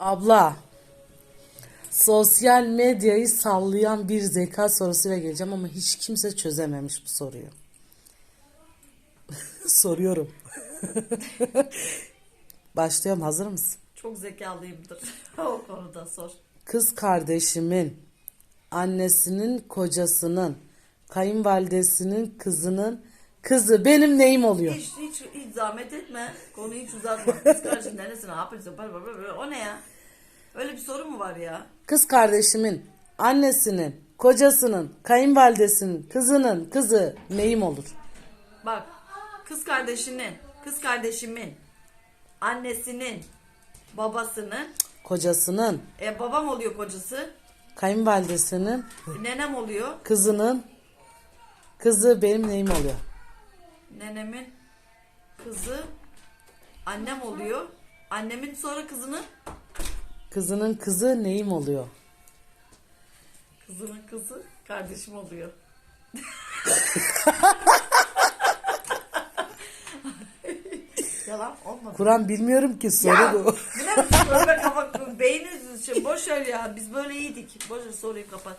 Abla, sosyal medyayı sallayan bir zeka sorusuyla geleceğim ama hiç kimse çözememiş bu soruyu. Soruyorum. Başlıyorum, hazır mısın? Çok zekalıyımdır o konuda sor. Kız kardeşimin, annesinin kocasının, kayınvalidesinin kızının kızı benim neyim oluyor? Hiç, hiç, zahmet etme. Konuyu hiç uzatma. Kız kardeşin neresine ne yapıyorsun? O ne ya? Öyle bir soru mu var ya? Kız kardeşimin, annesinin, kocasının, kayınvalidesinin, kızının kızı neyim olur? Bak kız kardeşinin, kız kardeşimin, annesinin, babasının, Kocasının, e, babam oluyor kocası, kayınvalidesinin, nenem oluyor, kızının kızı benim neyim oluyor? nenemin kızı, annem oluyor, annemin sonra kızının, Kızının kızı neyim oluyor? kızının kızı kardeşim oluyor. Yalan olmadı. Kur'an bilmiyorum ki soru Ya bu. bu ne biçim soru be kafa beyniniz için boş ver ya biz böyle iyiydik. Boş ver soruyu kapat.